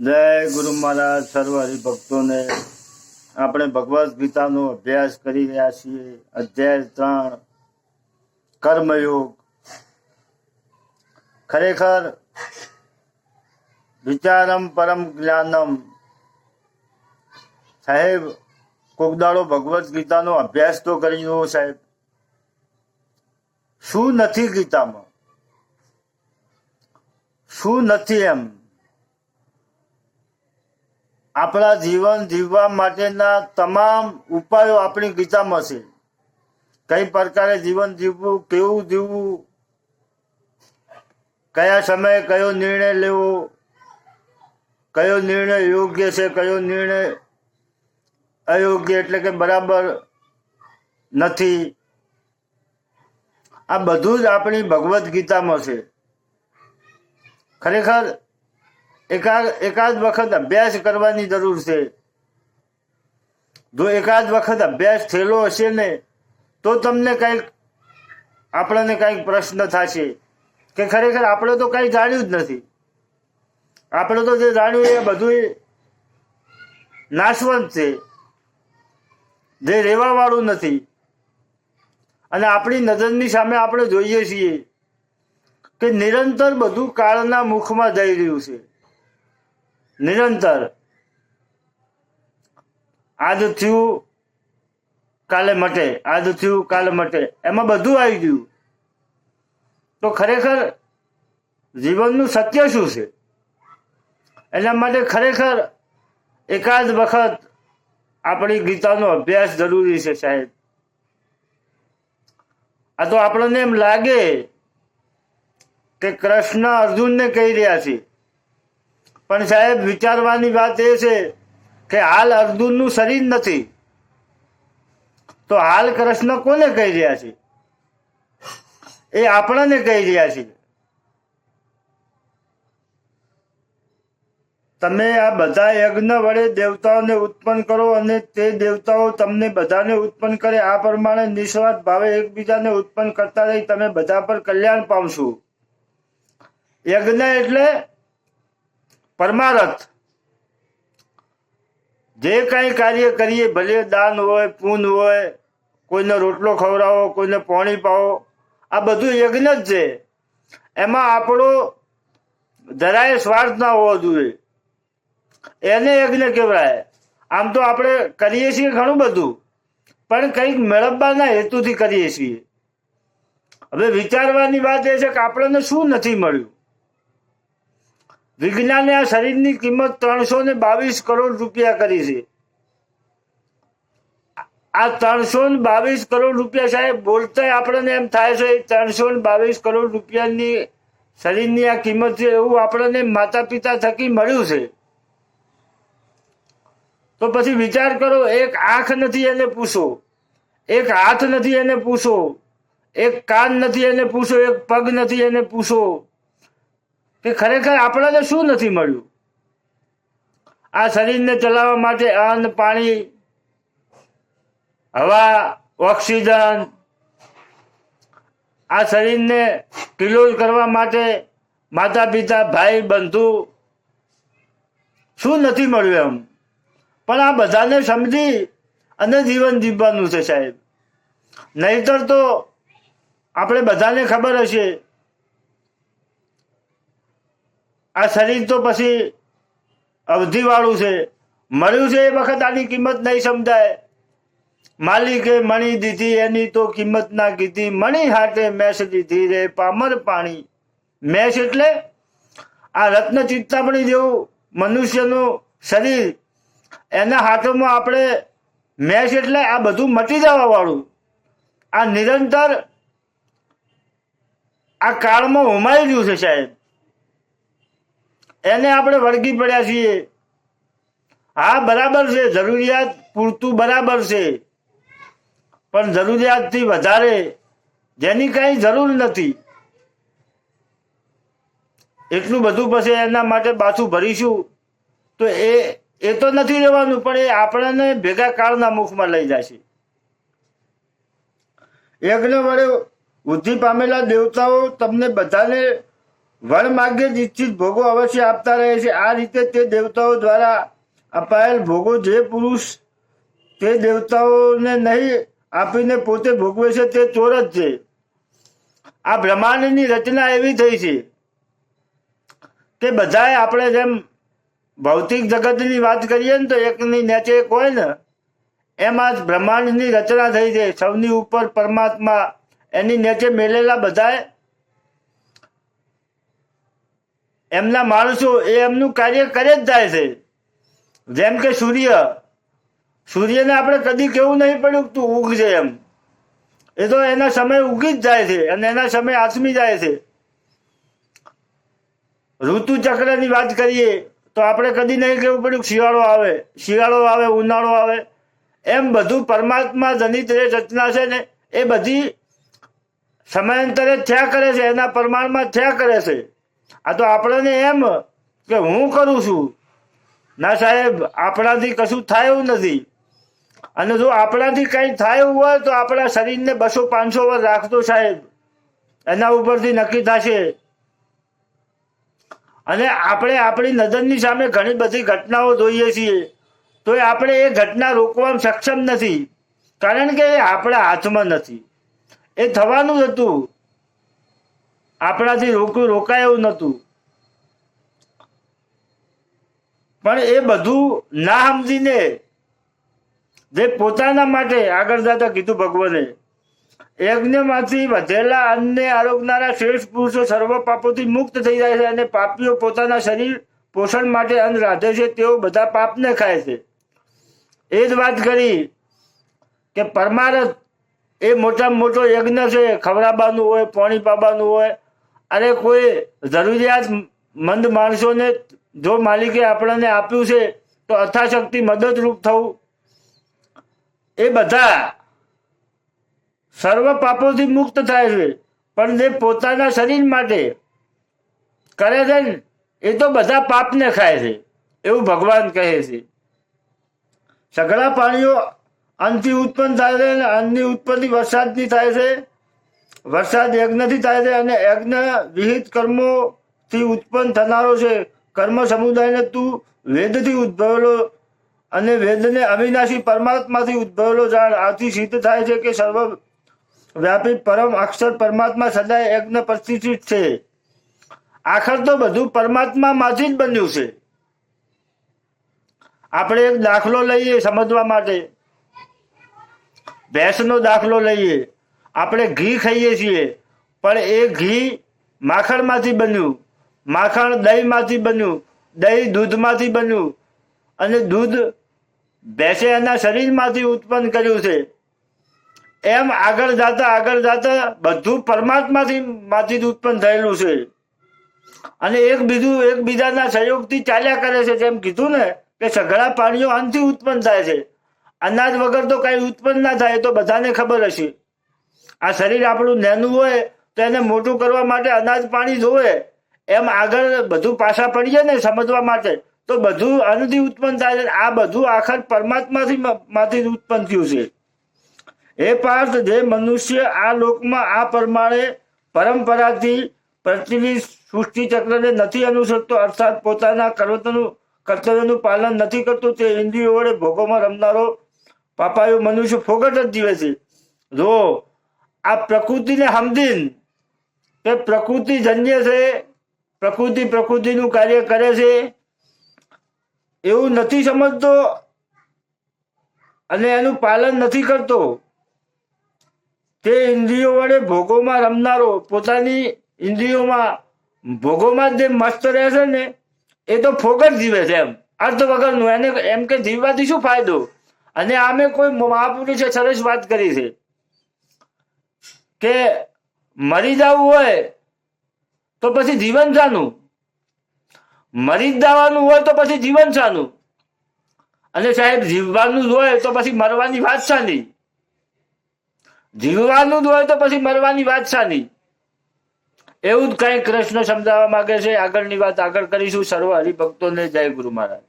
જય ગુરુ મહારાજ, સર્વ હરિભક્તોને. આપણે ભગવદ્ ગીતાનો અભ્યાસ કરી રહ્યા છીએ. અધ્યાય ત્રણ, કર્મયોગ. ખરેખર વિચારમ પરમ જ્ઞાનમ. સાહેબ, કોક દાડો ભગવદ્ ગીતાનો અભ્યાસ તો કરી દો સાહેબ. શું નથી ગીતામાં? શું નથી એમ? આપણા જીવન જીવવા માટેના તમામ ઉપાયો આપણી ગીતામાં છે. કઈ પ્રકારે જીવન જીવવું, કેવું જીવવું, કયા સમયે કયો નિર્ણય લેવો, કયો નિર્ણય યોગ્ય છે, કયો નિર્ણય અયોગ્ય એટલે કે બરાબર નથી. આ બધું જ આપણી ભગવદ્ ગીતામાં છે. ખરેખર એકાદ એકાદ વખત અભ્યાસ કરવાની જરૂર છે. જો એકાદ વખત અભ્યાસ થયેલો હશે ને, તો તમને કંઈક આપણને કંઈક પ્રશ્ન થશે. કે ખરેખર આપણે તો કંઈ જાણ્યું જ નથી. આપણે તો જે જાણ્યું એ બધું નાશવંત છે. જે રહેવા વાળું નથી. અને આપણી નજરની સામે આપણે જોઈએ છીએ કે નિરંતર બધું કાળના મુખમાં જઈ રહ્યું છે. નિરંતર આજ થયું, કાલે મટે, આજ થયું, કાલે મટે, એમાં બધું આવી ગયું. તો ખરેખર જીવનનું સત્ય શું છે? એના માટે ખરેખર એકાદ વખત આપણી ગીતાનો અભ્યાસ જરૂરી છે સાહેબ. આ તો આપણને એમ લાગે કે કૃષ્ણ અર્જુનને કહી રહ્યા છે પણ સાહેબ, વિચારવાની વાત એ છે કે હાલ અર્જુનનું શરીર નથી. તો હાલ કૃષ્ણ કોને કહી રહ્યા છે? એ આપણને કહી રહ્યા છે. તમે આ બધા યજ્ઞ વડે દેવતાઓને ઉત્પન્ન કરો અને તે દેવતાઓ તમને બધાને ઉત્પન્ન કરે, આ પ્રમાણે નિસ્વાર્થ ભાવે એકબીજાને ઉત્પન્ન કરતા રહી, તમે બધા પર કલ્યાણ પામશો. યજ્ઞ એટલે પરમારથ. જે કાંઈ કાર્ય કરીએ, ભલે દાન હોય, પૂન હોય, કોઈને રોટલો ખવડાવો, કોઈને પાણી પાવો, આ બધું યજ્ઞ જ છે. એમાં આપણો જરાય સ્વાર્થ ના હોવો જોઈએ. એને યજ્ઞ કહેવાય. આમ તો આપણે કરીએ છીએ ઘણું બધું, પણ કંઈક મેળવવાના હેતુથી કરીએ છીએ. હવે વિચારવાની વાત એ છે કે આપણને શું નથી મળ્યું? વિજ્ઞાને આ શરીરની કિંમત ત્રણસો ને બાવીસ કરોડ રૂપિયા કરી છે. આ ત્રણસો ને બાવીસ કરોડ રૂપિયા સાહેબ બોલતા આપણને એમ થાય છે ત્રણસો ને બાવીસ કરોડ રૂપિયાની શરીરની આ કિંમત છે એવું આપણને માતા પિતા થકી મળ્યું છે. તો પછી વિચાર કરો, એક આંખ નથી એને પૂછો, એક હાથ નથી એને પૂછો, એક કાન નથી એને પૂછો, એક પગ નથી એને પૂછો કે ખરેખર આપણને શું નથી મળ્યું? આ શરીરને ચલાવવા માટે અન્ન, પાણી, હવા, ઓક્સિજન, આ શરીરને કિલોલ કરવા માટે માતા પિતા ભાઈ, બંધુ શું નથી મળ્યું એમ? પણ આ બધાને સમજી અને જીવન જીવવાનું છે સાહેબ. નહીતર તો આપણે બધાને ખબર હશે આ શરીર તો પછી અવધિવાળું છે. મળ્યું છે એ વખત આની કિંમત નહીં સમજાય. માલિકે મણી દીધી, એની તો કિંમત ના કીધી. મણી હાટે મેષ દીધી રે પામર પાણી. મેષ એટલે આ રત્ન ચિંતામણી જેવું મનુષ્યનું શરીર. એના હાથોમાં આપણે મેષ એટલે આ બધું મટી જવા વાળું આ નિરંતર આ કાળમાં હોમાઈ ગયું છે સાહેબ. એને આપણે વળગી પડ્યા છીએ. હા બરાબર છે, જરૂરિયાત પૂરતું બરાબર છે. પણ જરૂરિયાતથી વધારે જેની કાંઈ જરૂર નથી. એટલું બધું પછી એના માટે પાછું ભરીશું. તો એ એ તો નથી રહેવાનું, પણ એ આપણને ભેગા કાળના મુખમાં લઈ જશે યજ્ઞ વડે બુદ્ધિ પામેલા દેવતાઓ તમને બધાને વર માગ્ય નિશ્ચિત ભોગો અવશ્ય આપતા રહે છે. આ રીતે તે દેવતાઓ દ્વારા અપાયેલ ભોગો જે પુરુષ તે દેવતાઓને નહીં આપીને પોતે ભોગવે છે તે ચોર જ છે. આ બ્રહ્માંડની રચના એવી થઈ છે કે બધાએ આપણે જેમ ભૌતિક જગતની વાત કરીએ ને તો એકની નીચે એક હોય ને, એમાં જ બ્રહ્માંડની રચના થઈ છે. સૌની ઉપર પરમાત્મા એની નીચે મેલેલા બધાએ એમના માણસો એ એમનું કાર્ય કરે જ જાય છે. જેમ કે સૂર્ય. સૂર્યને આપણે કદી કેવું નહીં પડ્યું તું ઉગજે એમ. એ તો એના સમય ઉગી જ જાય છે અને એના સમય આસમી જાય છે. ઋતુ ચક્રની વાત કરીએ તો આપણે કદી નહીં કેવું પડ્યું શિયાળો આવે શિયાળો આવે, ઉનાળો આવે. એમ બધું પરમાત્મા જનિત જે રચના છે ને એ બધી સમયાંતરે થયા કરે છે, એના પ્રમાણમાં થયા કરે છે. આ તો આપણને એમ કે હું કરું છું. ના સાહેબ, આપણાથી કશું થાય એવું નથી. અને જો આપણાથી કંઈ થાય એવું હોય તો આપણા શરીરને બસો પાંચસો વર્ષ રાખતો સાહેબ. એના ઉપરથી નક્કી થશે. અને આપણે આપણી નજરની સામે ઘણી બધી ઘટનાઓ જોઈએ છીએ. તો આપણે એ ઘટના રોકવામાં સક્ષમ નથી. કારણ કે એ આપણા હાથમાં નથી. એ થવાનું હતું. આપણાથી રોકવું રોકાય એવું નહોતું. પણ એ બધું ના સમજીને જે પોતાના માટે આગળ જતા કીધું ભગવાને, યજ્ઞમાંથી વધેલા અન્નને આરોગનારા શ્રેષ્ઠ પુરુષો સર્વ પાપોથી મુક્ત થઈ જાય છે અને પાપીઓ પોતાના શરીર પોષણ માટે અન્ન રાધે છે, તેઓ બધા પાપને ખાય છે. એ જ વાત કરી કે પરમારથ એ મોટામાં મોટો યજ્ઞ છે, ખવડાવવાનું હોય, પોણી પાવાનું હોય અરે કોઈ જરૂરિયાત મંદ માણસોને જો માલિકે આપણને આપ્યું છે, તો અથાશક્તિ મદદરૂપ થવું. એ બધા સર્વ પાપોથી મુક્ત થાય છે, પણ જે પોતાના શરીર માટે કરે છે ને, એ તો બધા પાપને ખાય છે, એવું ભગવાન કહે છે. સઘળા પ્રાણીઓ અન્નથી ઉત્પન્ન થાય છે અને અન્નની ઉત્પત્તિ વરસાદની થાય છે વરસાદ યજ્ઞથી થાય છે અને યજ્ઞ વિહિત કર્મોથી ઉત્પન્ન થનારો છે. કર્મ સમુદાયને તું વેદથી ઉદ્ભવેલો અને વેદને અવિનાશી પરમાત્માથી ઉદ્ભવેલો જાણ. આથી સિદ્ધ થાય છે કે સર્વ વ્યાપી પરમ અક્ષર પરમાત્મા સદાય યજ્ઞ પ્રતિષ્ઠિત છે. આખર તો બધું પરમાત્મામાંથી જ બન્યું છે. આપણે એક દાખલો લઈએ સમજવા માટે. ભેંસનો દાખલો લઈએ. આપણે ઘી ખાઈએ છીએ, પણ એ ઘી માખણમાંથી બન્યું, માખણ દહીંમાંથી બન્યું, દહીં દૂધમાંથી બન્યું, અને દૂધ ભેંસે એના શરીરમાંથી ઉત્પન્ન કર્યું છે. એમ આગળ જાતા, આગળ જતા બધું પરમાત્માથી માંથી ઉત્પન્ન થયેલું છે. અને એક બીજું, એકબીજાના સહયોગથી ચાલ્યા કરે છે, જેમ કીધું ને, કે સઘળા પ્રાણીઓ અંતથી ઉત્પન્ન થાય છે. અનાજ વગર તો કઈ ઉત્પન્ન ના થાય તો બધાને ખબર હશે. આ શરીર આપણું નાનું હોય તો એને મોટું કરવા માટે અનાજ પાણી જોવે. એમ આગળ બધું પાછા પડીએ ને સમજવા માટે, તો બધું અન્નથી ઉત્પન્ન થાય આ બધું આખર પરમાત્માથી માંથી ઉત્પન્ન થયું છે. એ પાર્થ જે મનુષ્ય, આ લોકમાં આ પ્રમાણે પરંપરાથી પ્રતિની સૃષ્ટિ ચક્રને નથી અનુસરતો, અર્થાત પોતાના કર્તવ્યનું કર્તવ્યનું પાલન નથી કરતો. તે ઇન્દ્રિયો વડે ભોગોમાં રમનારો પાપાયો મનુષ્ય ફોગટ જ જીવે છે. જો આ પ્રકૃતિને સમજીને કે પ્રકૃતિ જન્ય છે, પ્રકૃતિ પ્રકૃતિનું કાર્ય કરે છે, એવું નથી સમજતો અને એનું પાલન નથી કરતો. તે ઇન્દ્રિયો વડે ભોગોમાં રમનારો, પોતાની ઇન્દ્રિયોમાં ભોગોમાં જે મસ્ત રહેશે ને, એ તો ફોગટ જીવે છે એમ. અર્થ વગરનું. એને એમ કે જીવવાથી શું ફાયદો? અને આમે કોઈ મહાપુરુષે સરસ વાત કરી છે. કે મરી જવું હોય તો પછી જીવન શાનું. મરી જવાનું હોય તો પછી જીવન શાનું. અને સાહેબ, જીવવાનું જ હોય તો પછી મરવાની વાત શાની? જીવવાનું જ હોય તો પછી મરવાની વાત શાની? એવું જ કઈ કૃષ્ણ સમજાવવા માંગે છે. આગળની વાત આગળ કરીશું. સર્વ હરિભક્તોને જય ગુરુ મહારાજ.